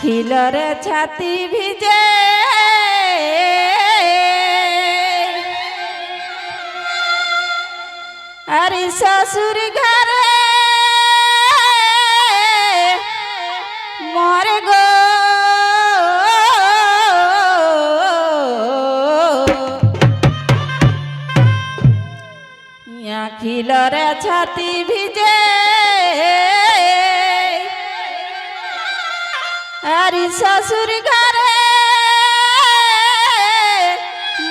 খিলরে ছাতি ভিজে। আরে শ্বশুর ঘরে মর গো। খিলরে ছাতি ভিজে। আমার শ্বশুর ঘরে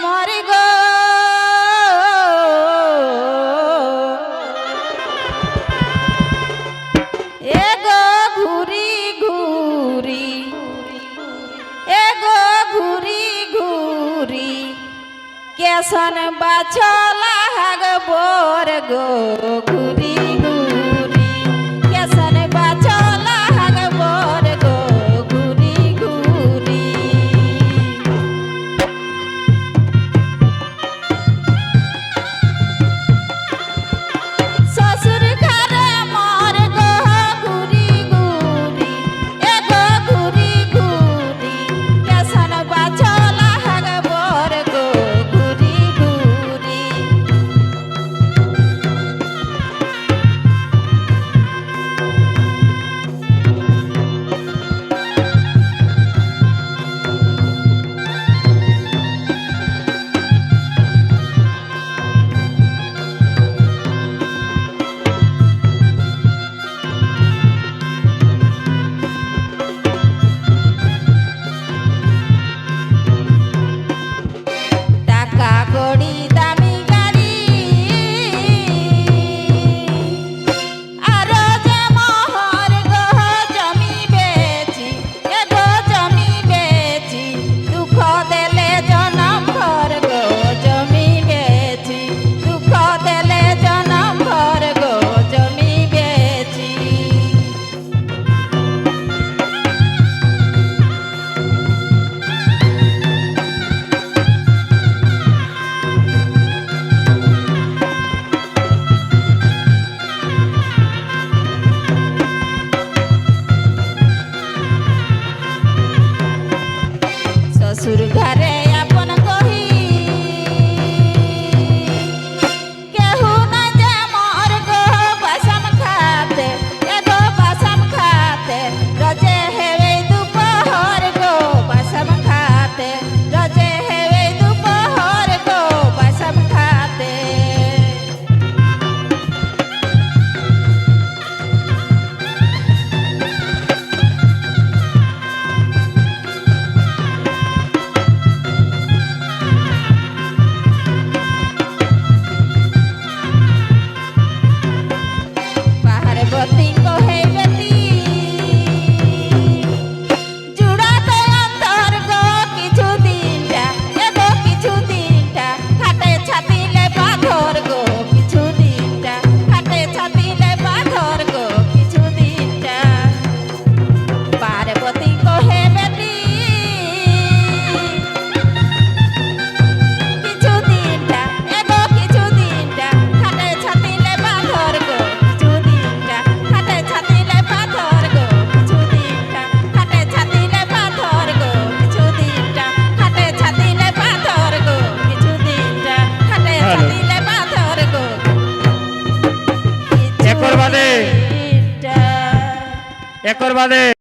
মরে গো। এ গো ঘুরি ঘুরি, এ গো ঘুরি ঘুরি কেসন বাছলা হাগ বোর গো ঘুরি। sürüp ভালো একর বাদে একর বাদে